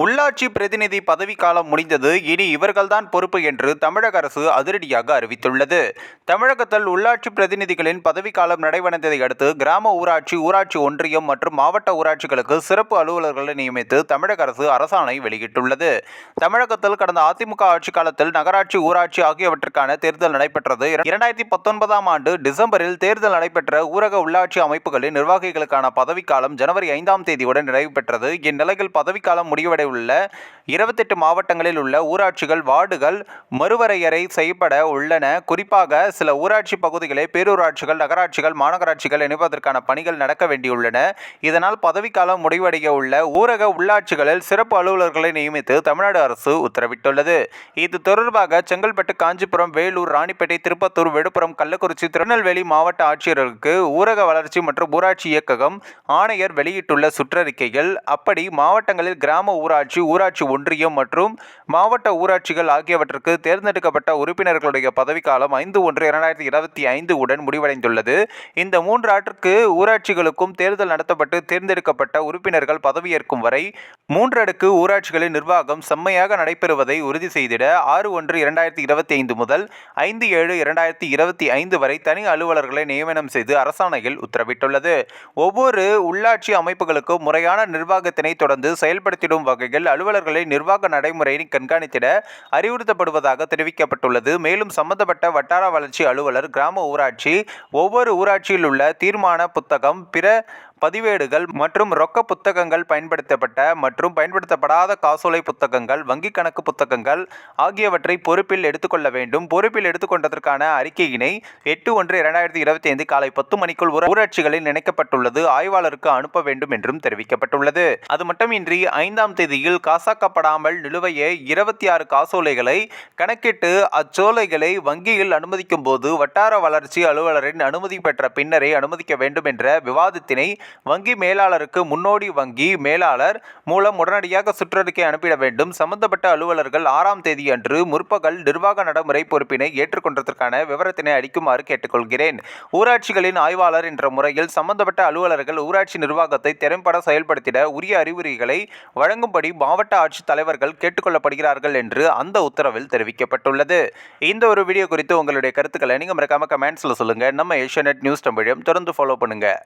உள்ளாட்சி பிரதிநிதி பதவிக்காலம் முடிந்தது. இனி இவர்கள்தான் பொறுப்பு என்று தமிழக அரசு அதிரடியாக அறிவித்துள்ளது. தமிழகத்தில் உள்ளாட்சி பிரதிநிதிகளின் பதவிக்காலம் நடைபெறந்ததை அடுத்து கிராம ஊராட்சி ஊராட்சி ஒன்றியம் மற்றும் மாவட்ட ஊராட்சிகளுக்கு சிறப்பு அலுவலர்களை நியமித்து தமிழக அரசு அரசாணை வெளியிட்டுள்ளது. தமிழகத்தில் கடந்த அதிமுக ஆட்சி காலத்தில் நகராட்சி ஊராட்சி ஆகியவற்றுக்கான தேர்தல் நடைபெற்றது. இரண்டாயிரத்தி பத்தொன்பதாம் ஆண்டு டிசம்பரில் தேர்தல் நடைபெற்ற ஊரக உள்ளாட்சி அமைப்புகளின் நிர்வாகிகளுக்கான பதவிக்காலம் ஜனவரி ஐந்தாம் தேதியுடன் நிறைவு பெற்றது. இந்நிலையில் பதவிக்காலம் முடிவடை உள்ள இருபத்தெட்டு மாவட்டங்களில் உள்ள ஊராட்சிகள் வார்டுகள் மறுவரையறை செய்யப்பட உள்ளன. குறிப்பாக சில ஊராட்சி பகுதிகளை பேரூராட்சிகள் நகராட்சிகள் மாநகராட்சிகள் இணைப்பதற்கான பணிகள் நடக்க வேண்டியுள்ளன. இதனால் பதவிக்காலம் முடிவடைய உள்ள ஊரக உள்ளாட்சிகளில் சிறப்பு அலுவலர்களை நியமித்து தமிழ்நாடு அரசு உத்தரவிட்டுள்ளது. இது தொடர்பாக செங்கல்பட்டு காஞ்சிபுரம் வேலூர் ராணிப்பேட்டை திருப்பத்தூர் விழுப்புரம் கள்ளக்குறிச்சி திருநெல்வேலி மாவட்ட ஆட்சியர்களுக்கு ஊரக வளர்ச்சி மற்றும் ஊராட்சி இயக்ககம் ஆணையர் வெளியிட்டுள்ள சுற்றறிக்கையில் அப்படி மாவட்டங்களில் கிராம ஊராட்சி ஊராட்சி ஒன்றியம் மற்றும் மாவட்ட ஊராட்சிகள் ஆகியவற்றுக்கு தேர்ந்தெடுக்கப்பட்ட உறுப்பினர்களுடைய பதவிக்காலம் ஐந்து ஒன்று இரண்டாயிரத்தி இருபத்தி ஐந்து உடன் முடிவடைந்துள்ளது. இந்த மூன்று ஆற்றுக்கு ஊராட்சிகளுக்கும் தேர்தல் நடத்தப்பட்டு தேர்ந்தெடுக்கப்பட்ட உறுப்பினர்கள் பதவியேற்கும் வரை மூன்றடுக்கு ஊராட்சிகளின் நிர்வாகம் செம்மையாக நடைபெறுவதை உறுதி செய்திட ஆறு ஒன்று இரண்டாயிரத்தி இருபத்தி ஐந்து முதல் ஐந்து ஏழு இரண்டாயிரத்தி இருபத்தி ஐந்து வரை தனி அலுவலர்களை நியமனம் செய்து அரசாணையில் உத்தரவிட்டுள்ளது. ஒவ்வொரு உள்ளாட்சி அமைப்புகளுக்கும் முறையான நிர்வாகத்தினை தொடர்ந்து செயல்படுத்திடும் வகையில் அலுவலர்களை நிர்வாக நடைமுறையை கண்காணித்திட அறிவுறுத்தப்படுவதாக தெரிவிக்கப்பட்டுள்ளது. மேலும் சம்பந்தப்பட்ட வட்டார வளர்ச்சி அலுவலர் கிராம ஊராட்சி ஒவ்வொரு ஊராட்சியில் உள்ள தீர்மான புத்தகம் பிற பதிவேடுகள் மற்றும் ரொக்க புத்தகங்கள் பயன்படுத்தப்பட்ட மற்றும் பயன்படுத்தப்படாத காசோலை புத்தகங்கள் வங்கி கணக்கு புத்தகங்கள் ஆகியவற்றை பொறுப்பில் எடுத்துக்கொள்ள வேண்டும். பொறுப்பில் எடுத்துக்கொண்டதற்கான அறிக்கையினை எட்டு ஒன்று இரண்டாயிரத்தி இருபத்தி ஐந்து காலை பத்து மணிக்குள் ஊராட்சிகளில் இணைக்கப்பட்டுள்ளது ஆய்வாளருக்கு அனுப்ப வேண்டும் என்றும் தெரிவிக்கப்பட்டுள்ளது. அது மட்டுமின்றி ஐந்தாம் தேதியில் காசாக்கப்படாமல் நிலுவைய இருபத்தி ஆறு காசோலைகளை கணக்கிட்டு அச்சோலைகளை வங்கியில் அனுமதிக்கும் போது வட்டார வளர்ச்சி அலுவலரின் அனுமதி பெற்ற பின்னரே அனுமதிக்க வேண்டும் என்ற விவாதத்தினை வங்கி மேலாளருக்கு முன்னோடி வங்கி மேலாளர் மூலம் உடனடியாக சுற்றறிக்கை அனுப்பிட வேண்டும். சம்பந்தப்பட்ட அலுவலர்கள் ஆறாம் தேதி அன்று முற்பகல் நிர்வாக நடைமுறை பொறுப்பினை ஏற்றுக்கொண்டதற்கான விவரத்தினை அளிக்குமாறு கேட்டுக்கொள்கிறேன். ஊராட்சிகளின் ஆய்வாளர் என்ற முறையில் சம்பந்தப்பட்ட அலுவலர்கள் ஊராட்சி நிர்வாகத்தை திறம்பட செயல்படுத்திட உரிய அறிவுரைகளை வழங்கும்படி மாவட்ட ஆட்சித் தலைவர்கள் கேட்டுக்கொள்ளப்படுகிறார்கள் என்று அந்த உத்தரவில் தெரிவிக்கப்பட்டுள்ளது. இந்த ஒரு வீடியோ குறித்து உங்களுடைய கருத்துக்களை நீங்கள் மறக்காம கமெண்ட்ஸில் சொல்லுங்கள் நம்ம ஏஷியா நியூஸ் தமிழையும் தொடர்ந்து ஃபாலோ பண்ணுங்கள்